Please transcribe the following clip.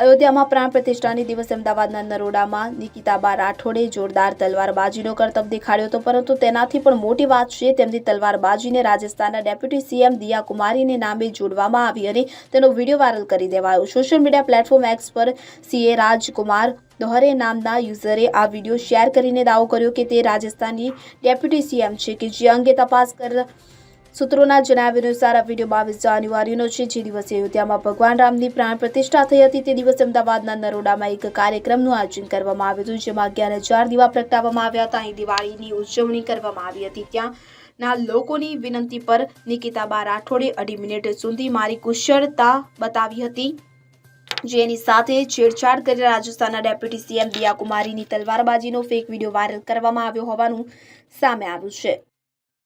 અયોધ્યામાં પ્રાણ પ્રતિષ્ઠાની દિવસે અમદાવાદના નરોડામાં નિકિતાબા રાઠોડે જોરદાર તલવારબાજીનો કરતબ દેખાડ્યો હતો, પરંતુ તેનાથી પણ મોટી વાત છે, તેમની તલવારબાજીને રાજસ્થાનના ડેપ્યુટી સીએમ દિયા કુમારીને નામે જોડવામાં આવી અને તેનો વીડિયો વાયરલ કરી દેવાયો. સોશિયલ મીડિયા પ્લેટફોર્મ એક્સ પર સીએ રાજકુમાર દોહરે નામના યુઝરે આ વીડિયો શેર કરીને દાવો કર્યો કે તે રાજસ્થાનની ડેપ્યુટી સીએમ છે કે જે અંગે તપાસ કર સૂત્રોના જણાવ્યા અનુસાર આ વીડિયો બાવીસ જાન્યુઆરીનો છે જે દિવસે અયોધ્યામાં ભગવાન રામની પ્રાણ પ્રતિષ્ઠા થઈ હતી તે દિવસે અમદાવાદના નરોડામાં એક કાર્યક્રમનું આયોજન કરવામાં આવ્યું હતું, જેમાં અગિયાર હજાર દીવા પ્રગટાવવામાં આવ્યા હતા. અહીં દિવાળીની ઉજવણી કરવામાં આવી હતી. ત્યાં ના લોકોની વિનંતી પર નિકિતાબા રાઠોડે અઢી મિનિટ સુધી મારી કુશળતા બતાવી હતી. જેની સાથે છેડછાડ કરી રાજસ્થાનના ડેપ્યુટી સીએમ દિયા કુમારીની તલવારબાજીનો ફેક વીડિયો વાયરલ કરવામાં આવ્યો હોવાનું સામે આવ્યું છે.